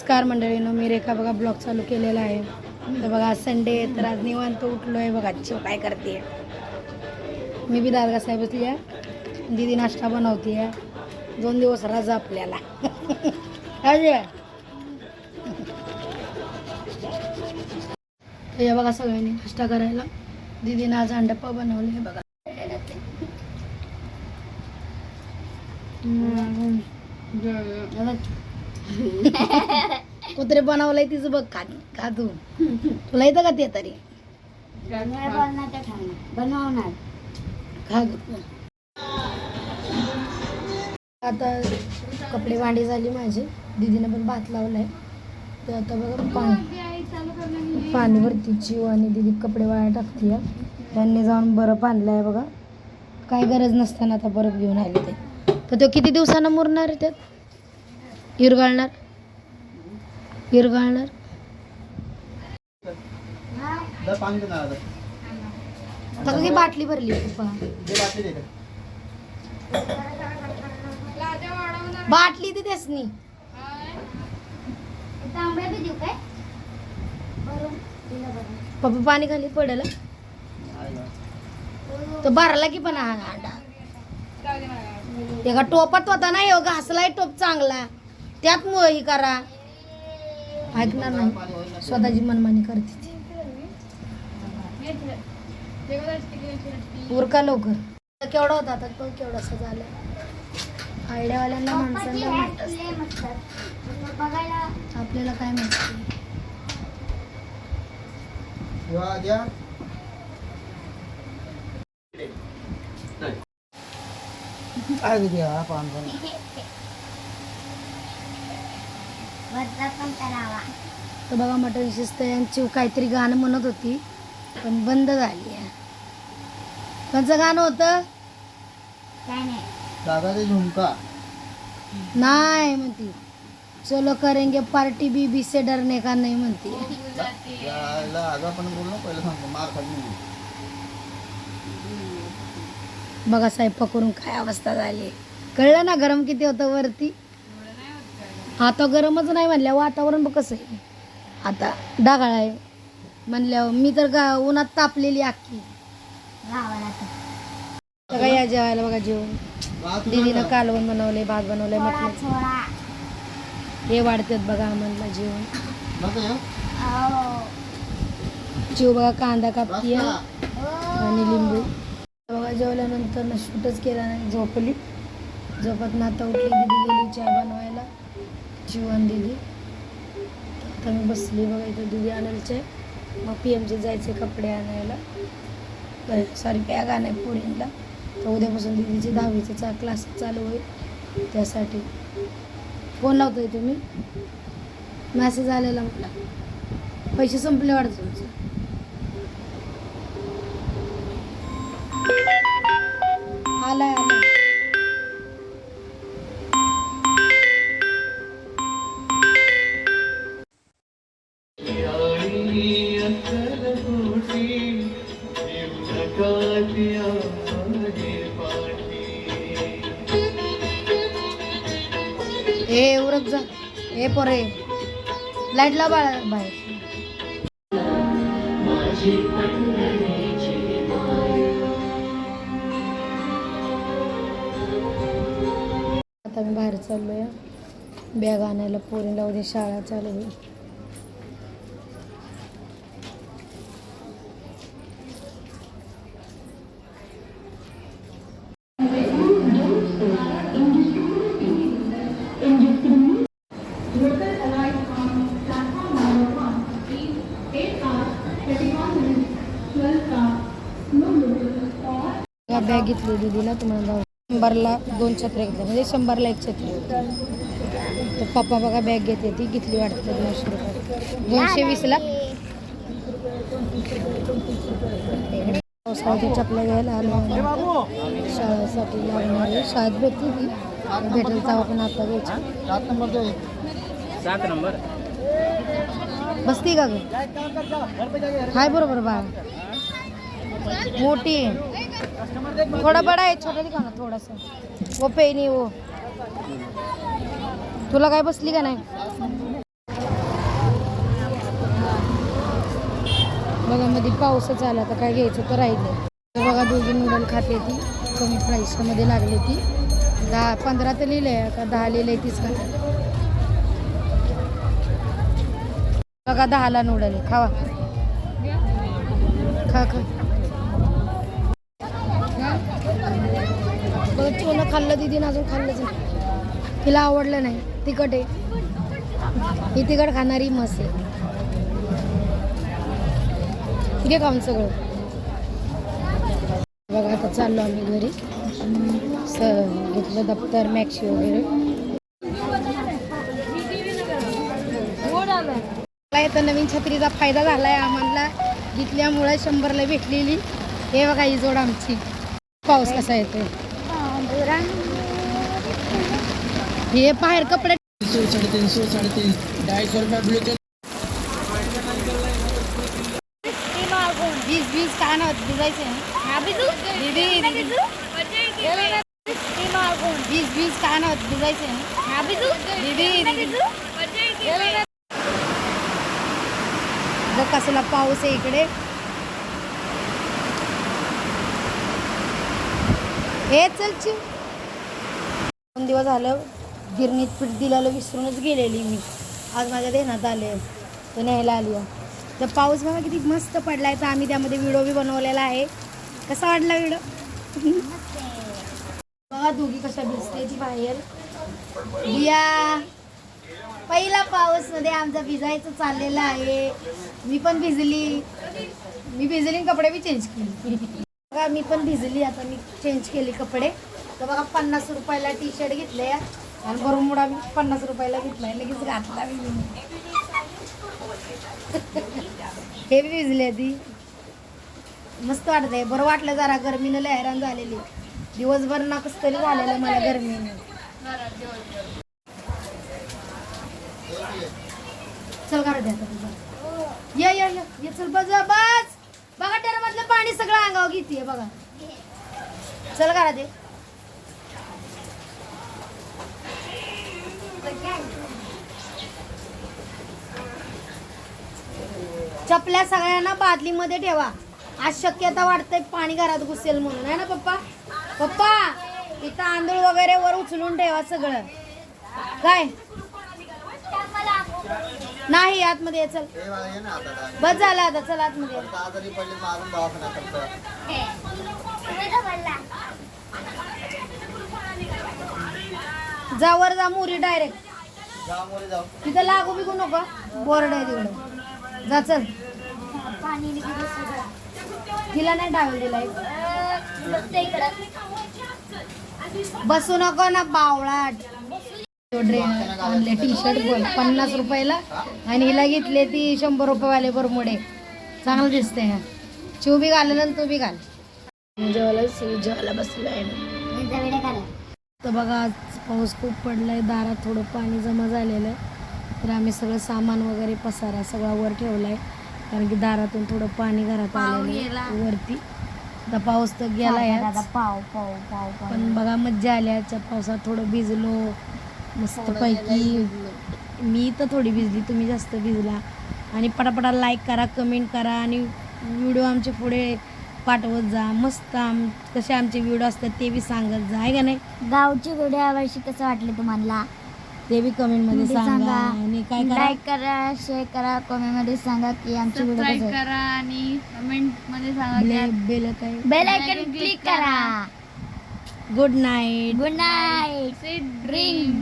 नमस्कार मंडळीनं मी रेखा बघा ब्लॉग चालू केलेला आहे. तर बघा आज संडे आहे तर आज निवांत उठलो आहे बघा. चिव काय करते मी बी दादगा साहेब बसली आहे दीदी नाश्ता बनवते आहे दोन दिवस रजा आपल्याला? तर या बघा सगळ्यांनी नाश्ता करायला. दीदीनं आज अंडप्पा बनवले बघा. हम्म. कुत्रे बनवलंय तिचं बघ खा खा तू तुला येतं का ते तरी? बनवणार. खा ग. आता कपडे वांडी झाली माझी. दीदीनं पण भात लावलाय. तर आता बघा पाणी पाणी भरती चिव आणि दीदी कपडे वाया टाकते त्यांनी जाऊन बरफ आणलाय बघा. काय गरज नसताना आता बरफ घेऊन आले ते. तर तो किती दिवसानं मुरणार आहे त्यात? दे ना आता. बाटली भरली? बाटली ती त्यासनी. पप्पा पाणी खाली पडेल. तर भरला की पण हा हांडा एका टोपात होता ना हो घासलाय टोप चांगला. त्यात मग ही करा. ऐकणार नाही. स्वतःची मनमानी करते ती. उरका लवकर. केवढा होता आता? तो केवढासा झाला आयडियावाल्यांना माणसांना आपल्याला काय द्या. काय पाणी करावा तर बघा मटन शिस्त यांची काहीतरी गाणं म्हणत होती पण बंद झाली आहे. कोणचं गाणं होतं? काय नाही. दादा ते झुमका. नाही म्हणती. चलो करेंगे पार्टी बीबी से डरने का नाही म्हणती. याला आज आपण बोललो पहिलं सांगतो मार खाली नाही. बघा स्वयंपाक करून काय अवस्था झाली. कळलं ना गरम किती होतं वरती? आता गरमच नाही म्हणल्या वातावरण बघ कसं आहे. आता ढगाळ आहे म्हणल्यावर मी तर गा उन्हात तापलेली अख्खी. तर. बघा या जेवायला बघा जेवण दीदीनं ना. कालवण बनवलंय भात बनवलंय थोडा म्हटलं. हे वाढतात बघा आम्हाला जेवण. हो. चिव बघा कांदा कापतीये. आणि लिंबू. बघा जेवल्यानंतर ना शूटच केला नाही झोपली. झोपत ना आता उठली दिदी गेली चहा बनवायला. जीवन दिली. आता मी बसली बघा इथं दिदी आणायचे मग पी एमचे जायचे कपडे आणायला. सॉरी बॅग आणाय पोरींला तर उद्यापासून दिदीचे दहावीचे चा क्लास चालू होईल. त्यासाठी. फोन लावतोय तुम्ही? मॅसेज आलेला मला. पैसे संपले वाटत तुमचे. आलाय आलाय. पोरे. लाइट लाव बाळ बाहेर. आता मी बाहेर चाललोय. बॅग आणायला पोरीला उद्या शाळा चालू होईल बघा, बॅग घेतली दीदीला तुम्हाला जाऊ शंभरला दोन छत्र्या घेतल्या म्हणजे शंभरला एक छत्री. तर पप्पा बघा बॅग घेते ती घेतली वाटतं दोनशे रुपये. दोनशे वीसला? पावसाळ्याच्या चपल्या घ्यायला. शाळेसाठी लागणार शाळेत भेटली ती भेटेल तेव्हा पण आता घ्यायची. सात नंबर. बसती का ग? हाय बरोबर बाळ. मोटी है थोड़ा बड़ा आहे छोटा दिखा थोडासा. वो पेनी वो. तुला काय बसली का नाही? बघा मध्ये पाऊसच आला तर काय घ्यायचं तर राहिलं. बघा दोघी नूडल खाते ती. कमी प्राईसमध्ये लागली ती. दहा पंधरा तर लिहिलं आहे का दहा लिहिलं आहे तीच का? बघा दहाला नूडल खावा. खा खा. खाल्लं दिदीनं अजून खाल्लंच नाही तिला आवडलं नाही. तिखट आहे. ही तिखट खाणारी मस आहे. ठीक आहे खाऊन सगळं बघा आता चाललो आम्ही घरी. स घेतलं दप्तर मॅक्सी वगैरे. मला तर नवीन छत्रीचा फायदा झालाय आम्हाला. घेतल्यामुळे शंभरला भेटलेली. हे बघा ही जोड आमची. पाऊस कसा येतोय? हे बाहेर कपडे तीन सौ साढ़े तीन रुपया वीस वीस काय ना भिजायचे. वीस वीस काय ना भिजायचे कसला पाऊस आहे इकडे. हे चल. दोन दिवस झालं गिरणीत पीठ दिलेलं विसरूनच गेलेली मी. आज माझ्या देण्यात आले तर न्यायला आली आहे. तर पाऊस बघा किती मस्त पडलाय. तर आम्ही त्यामध्ये व्हिडिओ बी बनवलेला आहे. कसा वाटला व्हिडिओ? बघा दोघी कशा भिजते ती बाहेर. बिया. पहिला पाऊसमध्ये आमचा भिजायचं चाललेलं आहे. मी पण भिजली. मी भिजली कपडे बी चेंज केली. बघा मी पण भिजली. आता मी चेंज केले कपडे. तर बघा पन्नास रुपयाला टी शर्ट घेतले आणि बरमुडा मी पन्नास रुपयाला घेतलाय. लगेच घातला मी. हे बी भिजले ती मस्त वाटतंय. बरं वाटलं जरा गरमीनं लहरान झालेली. दिवसभर ना कसं तरी झालेलं मला गरमीनं. चल करा द्या ये ये ये. चल बस बस. बघा मधलं पाणी सगळं अंगावर घेते बघा. चल करा दे चपल्या सगळ्यांना बादलीमध्ये ठेवा. आज शक्यता वाटते पाणी घरात घुसेल म्हणून. आहे ना पप्पा? पप्पा इथं तांदूळ वगैरे वर उचलून ठेवा सगळं. काय? नाही आतमध्ये ये, चल. बस झालं आता चल आतमध्ये जा वर जा मुरी डायरेक्ट जा मोरे जाऊ. तिथं लागू बिकू नको. बोर्ड आहे तिकडं. जा चल. पाणी तिला नाही टावेल दिलाय बसू नको ना बावळाट. आणले टी शर्ट बोल. पन्नास रुपयाला. आणि हिला घेतले ती शंभर रुपयेवाले बरमुडे. चांगलं दिसतंय हा. चिव बी घालेल आणि तू बी घाल. जेवायला जेवायला बसलो आहे तर बघा आज पाऊस खूप पडलाय दारात थोडं पाणी जमा झालेलं आहे. तर आम्ही सगळं सामान वगैरे पसारा सगळा वर ठेवलाय. कारण की दारातून थोडं पाणी घरात आलेलं आहे वरती. आता पाऊस तर गेला याच पाव पाव पाव पण बघा मज्जा आली आजच्या पावसात थोडं भिजलो मस्त पैकी. मी तर थोडी भिजली तुम्ही जास्त भिजला. आणि पटापटा लाईक करा कमेंट करा. आणि व्हिडिओ आमचे पुढे पाठवत जा. मस्त आम कसे आमचे व्हिडिओ असतात ते बी सांगत जा. आहे का नाही? गावची व्हिडिओ यावर्षी कसं वाटले तुम्हाला? ते बी कमेंटमध्ये सांगा. आणि काय करा? लाईक करा शेअर करा कमेंटमध्ये सांगा की आमची व्हिडिओ कसं करा आणि कमेंटमध्ये सांगा बेल बेल काय बेल आयकन क्लिक करा. गुड नाईट गुड नाईट की ड्रीम